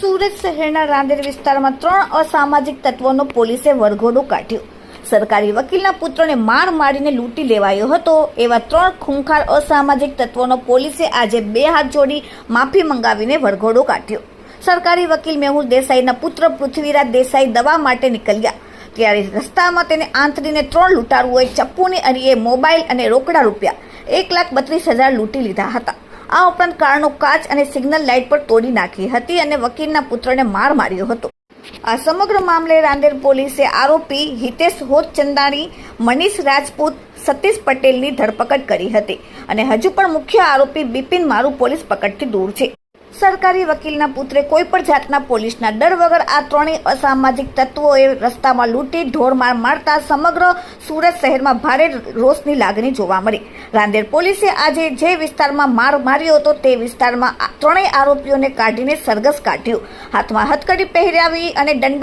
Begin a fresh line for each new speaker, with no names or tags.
સુરત શહેરના રાંદેર વિસ્તારમાં ત્રણ અસામાજિક તત્વોનો પોલીસે વરઘોડો કાઢ્યો. સરકારી વકીલના પુત્રને માર મારીને લૂંટી લેવાયો હતો એવા ત્રણ ખૂંખાર અસામાજિક તત્વોનો પોલીસે આજે બે હાથ જોડી માફી મંગાવીને વરઘોડો કાઢ્યો. સરકારી વકીલ મેહુલ દેસાઈના પુત્ર પૃથ્વીરાજ દેસાઈ દવા માટે નીકળ્યા. ત્યારે રસ્તામાં તેને આંતરીને ત્રણ લૂંટારુઓએ ચપ્પુની અરીએ મોબાઈલ અને રોકડા રૂપિયા એક લાખ બત્રીસ હજાર લૂંટી લીધા હતા. આ ઉપરાંત કારનો કાચ અને સિગ્નલ લાઇટ પર તોડી નાખી હતી અને વકીલના પુત્રને માર માર્યો હતો. આ સમગ્ર મામલે રાંદેર પોલીસે આરોપી હિતેશ હોતચંદાણી, મનીષ રાજપૂત, સતીશ પટેલની ધરપકડ કરી હતી અને હજુ પણ મુખ્ય આરોપી બિપિન મારુ પોલીસ પકડથી દૂર છે. સરકારી વકીલના પુત્રે કોઈ પણ જાતના પોલીસના ડર વગર આ ત્રણેય અસામાજિક તત્વોએ રસ્તામાં લૂંટી ઢોરમાર મારતા સમગ્ર સુરત શહેરમાં ભારે રોષની લાગણી જોવા મળી. રાંદેર પોલીસે આજે જે વિસ્તારમાં માર માર્યો હતો તે વિસ્તારમાં ત્રણેય આરોપીઓને કાઢીને સરઘસ કાઢ્યું. હાથમાં હથકડી પહેરાવી અને દંડા